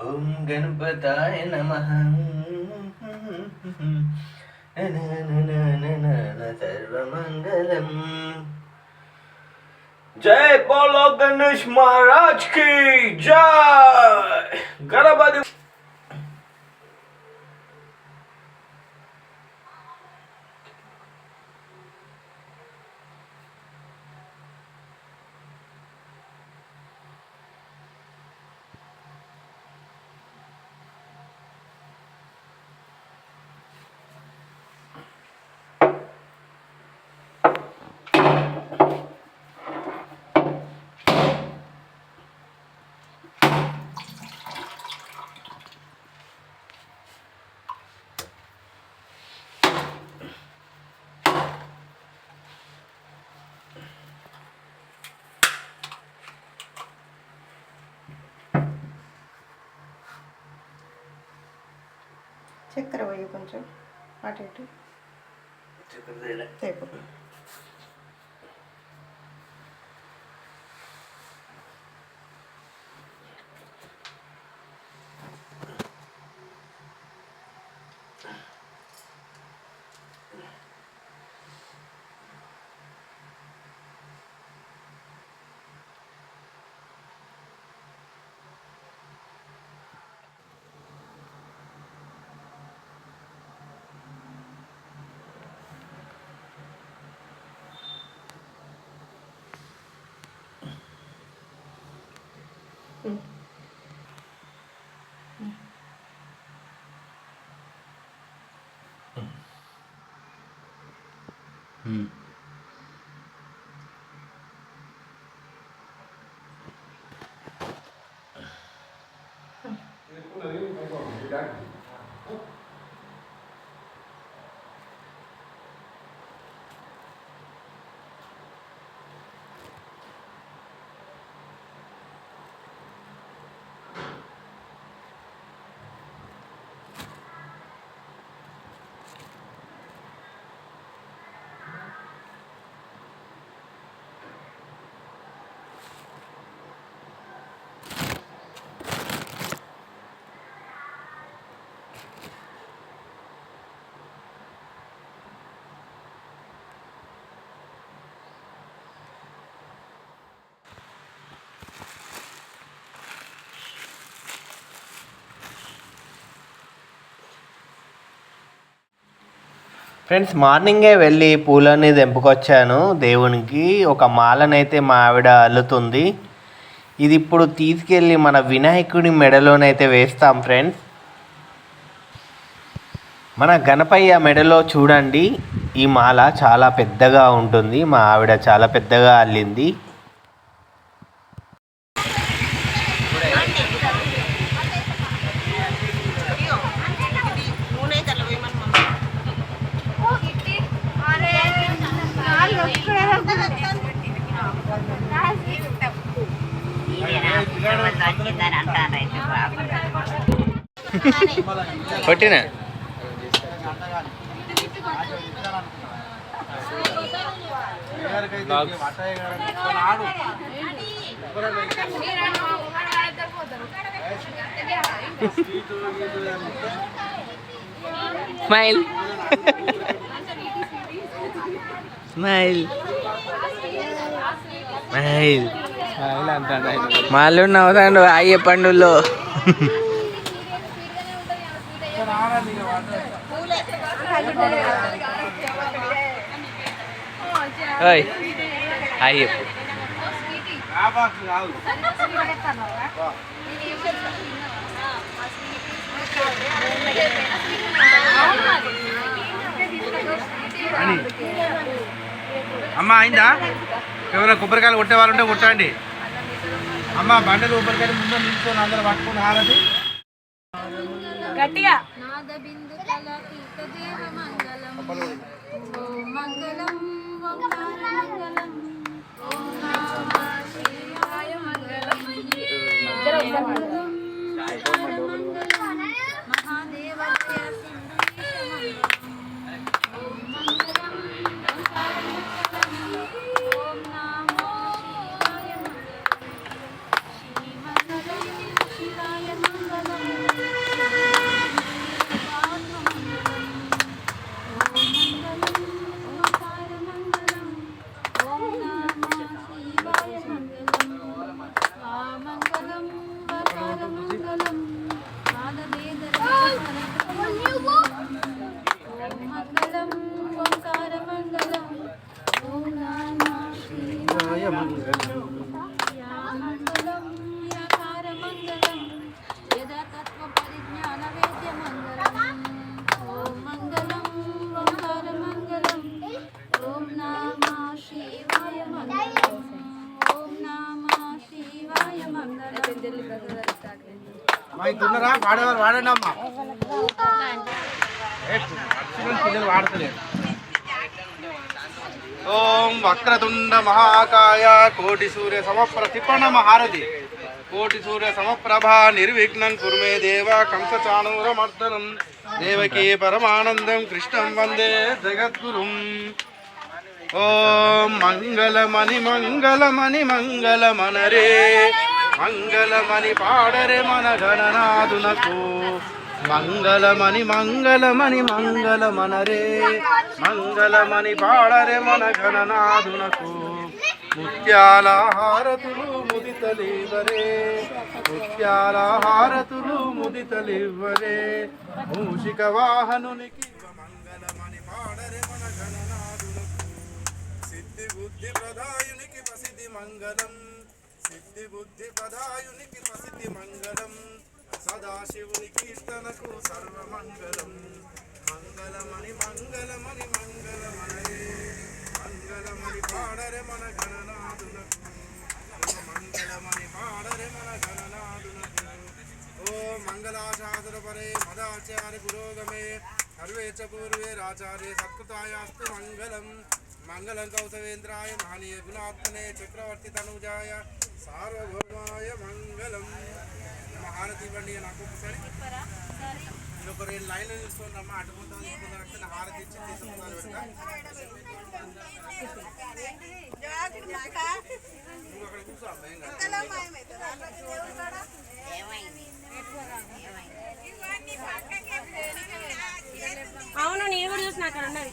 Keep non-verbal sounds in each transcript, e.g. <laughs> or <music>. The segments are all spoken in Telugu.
ఓం గణపతాయ నమ సర్వమంగళం జై బోలో గణేష్ మహారాజ్కి జై గణపతి చక్కెర పోయి కొంచెం అటు ఇటు. ừ. Ừ. ừ. ఫ్రెండ్స్ మార్నింగే వెళ్ళి పూలని తెంపుకొచ్చాను. దేవునికి ఒక మాలనైతే మా ఆవిడ అల్లుతుంది. ఇది ఇప్పుడు తీసుకెళ్ళి మన వినాయకుడి మెడలోనైతే వేస్తాం ఫ్రెండ్స్ మన గణపయ్య మెడలో చూడండి ఈ మాల చాలా పెద్దగా ఉంటుంది. మా ఆవిడ చాలా పెద్దగా అల్లింది. <laughs> కొట్టిన స్మైల్. స్మైల్. స్మైల్. మళ్ళీ నవ్వుతాడు అయ్యే పండుల్లో. ఓయ్ అయ్యే అమ్మ అయిందా? ఎవరైనా కొబ్బరికాయలు కొట్టే వాళ్ళు ఉంటే కొట్టండి. అమ్మ బండలు కొబ్బరికాయలు ముందు నిల్చొని అందరూ పట్టుకుని హారతి గట్టిగా. దేవ మంగళం ఓం మంగళం ఓంకార మంగళం ఓం నమ శివాయ మంగళం మంగళం వాడనమ్మా. పిల్లలు వాడతలేరు ఓం వక్రతుండ మహాకాయ కోటి సూర్య సమప్రతిపణ మహారథి. కోటి సూర్య సమప్రభా నిర్విఘ్నం కుర్మే దేవ కంసచాణూరమర్దనం దేవకీ పరమానందం కృష్ణం వందే జగద్గురుం. ఓం మంగళమణి మంగళమణి మంగళమనరే. మంగళమని పాడరే మన గణనాథునకు. మంగళమని మంగళమని మంగళమనరే. మంగళమని పాడరే మన గణనాథునకు. ముత్యాల హారతులు ముదితలివరే ముత్యాల హారతులు ముదితలివ్వరే. మూషిక వాహనునికి మంగళమణి పాడరే మన గణనాదునకు సిద్ధి బుద్ధి ప్రదాయునికి ప్రసిద్ధి మంగళం. సిద్ధి బుద్ధి పదాయునికి ప్రసిద్ధి మంగళం. సదాశివుని కీర్తనకు సర్వమంగళం. మంగళమణి మంగళమణి మంగళమణి మంగళమణి పాడరే మన గణనాథునకు మంగళమణి పాడరే మన గణనాథునకు ఓ మంగళాశాసన పరే మదాచార్య పురోగమే సర్వే చ పూర్వే రాచార్య సత్కృతాయాస్తు మంగళం. మంగళం కౌసవేంద్రాయ మహనీయ గుణాత్మనే చక్రవర్తి తనుజాయ సార్వభౌమాయ మంగళం. హారతి ఇవ్వండి నాకు ఒకసారి నేను ఒక రెండు లైన్లు తీసుకోండి అటుకుంటాను తీసుకుంటాను నా హారతి ఇచ్చి తీసుకుంటాను నువ్వు అక్కడ కూర్చో. అవును నేను కూడా చూసిన అక్కడ ఉన్నది.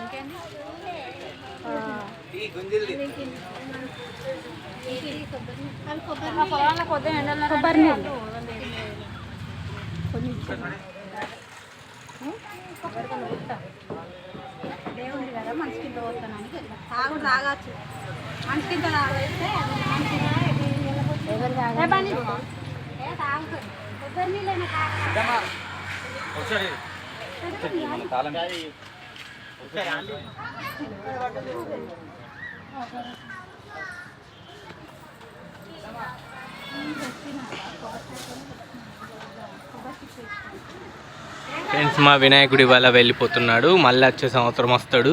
ఇంకేంది ఆ పొలాల్లో పొద్దున ఎండల్లో కొబ్బరి నీళ్ళు. దేవుంది కదా మనిషి కింద పోతానని తాగు తాగచ్చు మనిషి కింద తాగైతే తాగుతుంది ఫ్రెండ్స్ మా వినాయకుడి వల్ల వెళ్ళిపోతున్నాడు. మళ్ళీ వచ్చే సంవత్సరం వస్తాడు.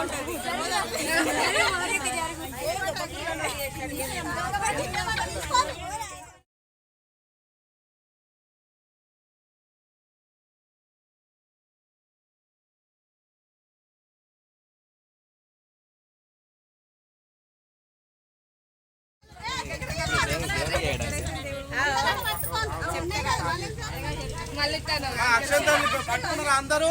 ఉంటుంది పట్టుకున్నారా అందరూ.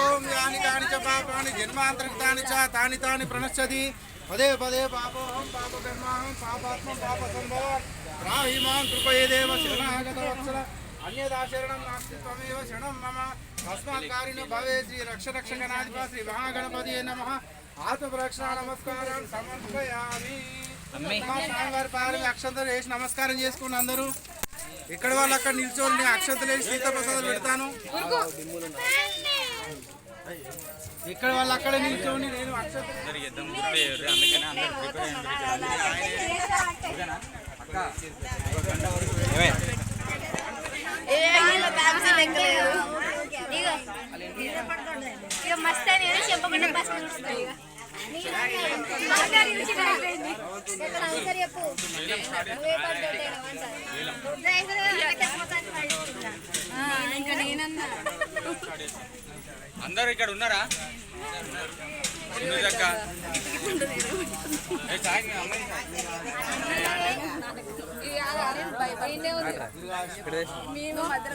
ఓం యాని కాని చ పాపాని జన్మాంతరితాని చ తాని తాని ప్రణశ్యతి. పదే పదే పాపోహం పాప కర్మాహం పాపాత్మం పాప సంభవ రాహిమాం కృపయేదేవ శరణాగత వత్సల. అన్యదాశరణం నాస్తి త్వమేవ శరణం మమ. తస్మాత్ కారిణ భవే శ్రీ రక్ష రక్షకనాధిప శ్రీ మహాగణపతి నమ. నమస్కారం సమర్పయామి మా స్వామివారి పారి అక్షంతలు వేసి నమస్కారం చేసుకుని అందరూ ఇక్కడ వాళ్ళు అక్కడ నిల్చొని నేను అక్షంతలు వేసి సీతాప్రసాదాలు పెడతాను ఇక్కడ వాళ్ళు అక్కడ నిల్చొని నేను అక్షంతలు మస్తు అని చెప్పకుండా అందరు ఇక్కడ ఉన్నారా? సునీతక్క. మేము సాయి,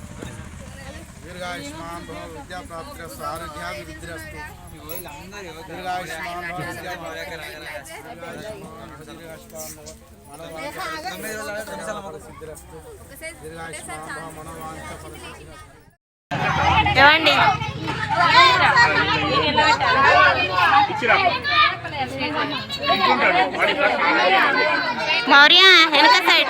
దీర్ఘాయుష్మాన్ భవ విద్యాప్రాప్తిరస్తు ఆరోగ్యాభివృద్ధిరస్తు దీర్ఘాయుష్మాన్ భవ దీర్ఘాయుష్మాన్ మనోవాంఛ ఏమండి మౌర్య వెనక సైడ్.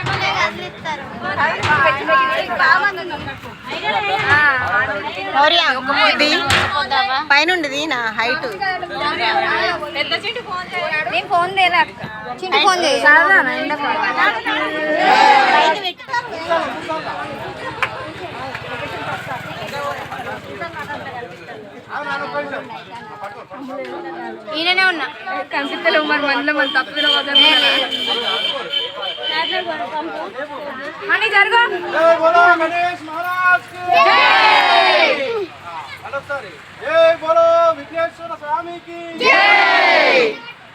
పైనుండిది నా హైట్? నేను ఫోన్ చిన్న ఫోన్ చేయి ఈయననే ఉన్నా. కనిపిస్తలేవు మరి మనలో మన తప్పులు అని జరుగు. జై బోలో గణేష్ మహారాజ్కి. జై! మరోసారి జై బోలో విఘ్నేశ్వర స్వామికి జై!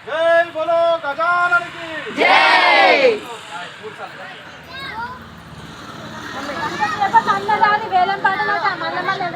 జై బోలో గజాననికి జై! వేలం పాటలు మళ్ళీ మళ్ళీ